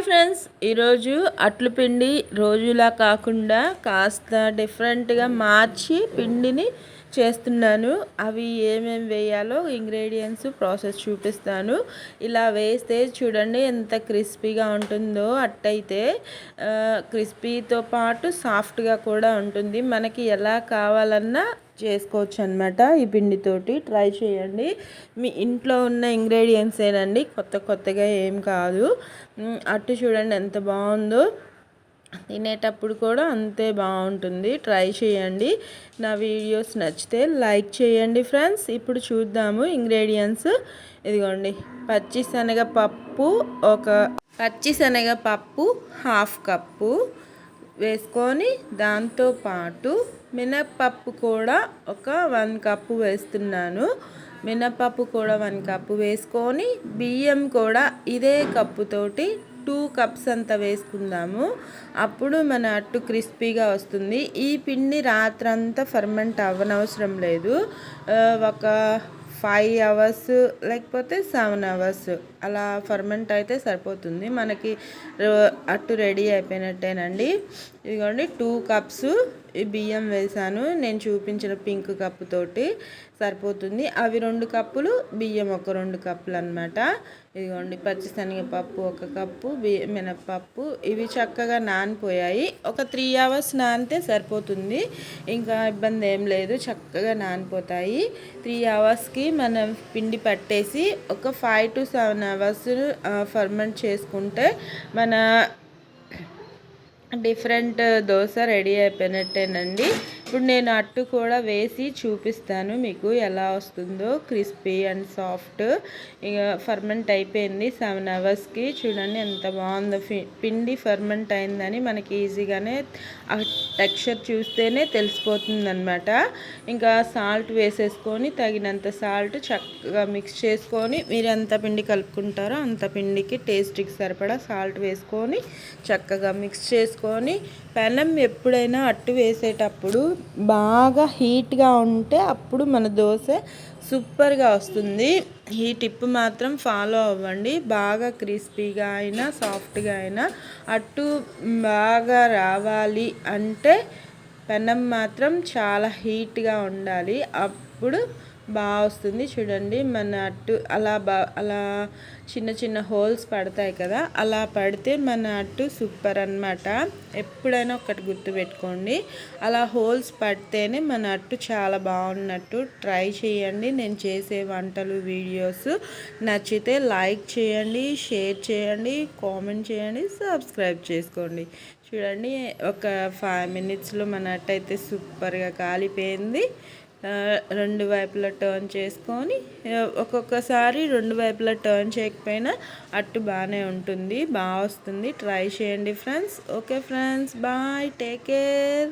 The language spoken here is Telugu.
హాయ్ ఫ్రెండ్స్ ఈరోజు అట్లు పిండి రోజులా కాకుండా కాస్త డిఫరెంట్గా మార్చి పిండిని చేస్తున్నాను. అవి ఏమేమి వేయాలో ఇంగ్రీడియంట్స్ ప్రాసెస్ చూపిస్తాను. ఇలా వేస్తే చూడండి ఎంత క్రిస్పీగా ఉంటుందో. అట్టయితే క్రిస్పీతో పాటు సాఫ్ట్గా కూడా ఉంటుంది. మనకి ఎలా కావాలన్నా చేసుకోవచ్చు అనమాట ఈ పిండితోటి. ట్రై చేయండి. మీ ఇంట్లో ఉన్న ఇంగ్రీడియంట్స్ ఏనండి కొత్త కొత్తగా ఏం కాదు. అట్టు చూడండి ఎంత బాగుందో. తినేటప్పుడు కూడా అంతే బాగుంటుంది. ట్రై చేయండి. నా వీడియోస్ నచ్చితే లైక్ చేయండి ఫ్రెండ్స్ ఇప్పుడు చూద్దాము ఇంగ్రీడియంట్స్ ఇదిగోండి. పచ్చి శనగపప్పు ఒక పచ్చి శనగపప్పు హాఫ్ కప్పు వేసుకొని దాంతోపాటు మినప్పప్పు కూడా ఒక వన్ కప్పు వేస్తున్నాను. మినప్పప్పు కూడా వన్ కప్పు వేసుకొని బియ్యం కూడా ఇదే కప్పుతోటి టూ కప్స్ అంత వేసుకుందాము. అప్పుడు మన అట్టు క్రిస్పీగా వస్తుంది. ఈ పిండి రాత్రంతా ఫర్మెంట్ అవ్వనవసరం లేదు. ఒక ఫైవ్ అవర్స్ లేకపోతే సెవెన్ అవర్స్ అలా ఫర్మెంట్ అయితే సరిపోతుంది. మనకి అట్టు రెడీ అయిపోయినట్టేనండి. ఇదిగోండి టూ కప్స్ బియ్యం వేసాను. నేను చూపించిన పింక్ కప్పు తోటి సరిపోతుంది. అవి రెండు కప్పులు బియ్యం ఒక రెండు కప్పులు అనమాట ఇదిగోండి పచ్చిశనగపప్పు ఒక కప్పు బియ్య మినప్పప్పు. ఇవి చక్కగా నానిపోయాయి. ఒక త్రీ అవర్స్ నానితే సరిపోతుంది. ఇంకా ఇబ్బంది ఏం లేదు చక్కగా నానిపోతాయి. త్రీ అవర్స్కి మనం పిండి పట్టేసి ఒక five to seven hours ferment చేసుకుంటే మన డిఫరెంట్ దోశ రెడీ అయిపోయినట్టేనండి. ఇప్పుడు నేను అట్టు కూడా వేసి చూపిస్తాను మీకు ఎలా వస్తుందో. Crispy and soft. ఇక ఫర్మెంట్ అయిపోయింది సెవెన్ అవర్స్కి. చూడండి ఎంత బాగుందో. పిండి ఫర్మెంట్ అయిందని మనకి ఈజీగానే ఆ టెక్స్చర్ చూస్తేనే తెలిసిపోతుందనమాట ఇంకా సాల్ట్ వేసేసుకొని తగినంత సాల్ట్ చక్కగా మిక్స్ చేసుకొని మీరు ఎంత పిండి కలుపుకుంటారో అంత పిండికి టేస్ట్కి సరిపడా సాల్ట్ వేసుకొని చక్కగా మిక్స్ చేసుకొని పెనం ఎప్పుడైనా అట్టు వేసేటప్పుడు బాగా హీట్గా ఉంటే అప్పుడు మన దోశ సూపర్గా వస్తుంది. ఈ టిప్ మాత్రం ఫాలో అవ్వండి. బాగా క్రిస్పీగా అయినా సాఫ్ట్గా అయినా అటు బాగా రావాలి అంటే పెనం మాత్రం చాలా హీట్గా ఉండాలి. అప్పుడు బాగా వస్తుంది చూడండి మన అట్టు అలా బా అలా చిన్న చిన్న హోల్స్ పడతాయి కదా అలా పడితే మన అట్టు సూపర్ అనమాట ఎప్పుడైనా ఒకటి గుర్తుపెట్టుకోండి అలా హోల్స్ పడితేనే మన అట్టు చాలా బాగున్నట్టు ట్రై చేయండి. నేను చేసే వంటలు వీడియోస్ నచ్చితే లైక్ చేయండి షేర్ చేయండి కామెంట్ చేయండి సబ్స్క్రైబ్ చేసుకోండి. చూడండి ఒక ఫైవ్ మినిట్స్లో మన అట్టయితే సూపర్గా కాలిపోయింది. రెండు వైపులా టర్న్ చేసుకొని ఒక్కొక్కసారి రెండు వైపులా టర్న్ చేయకపోయినా అట్టు బాగానే ఉంటుంది బాగా వస్తుంది. ట్రై చేయండి friends okay friends bye take care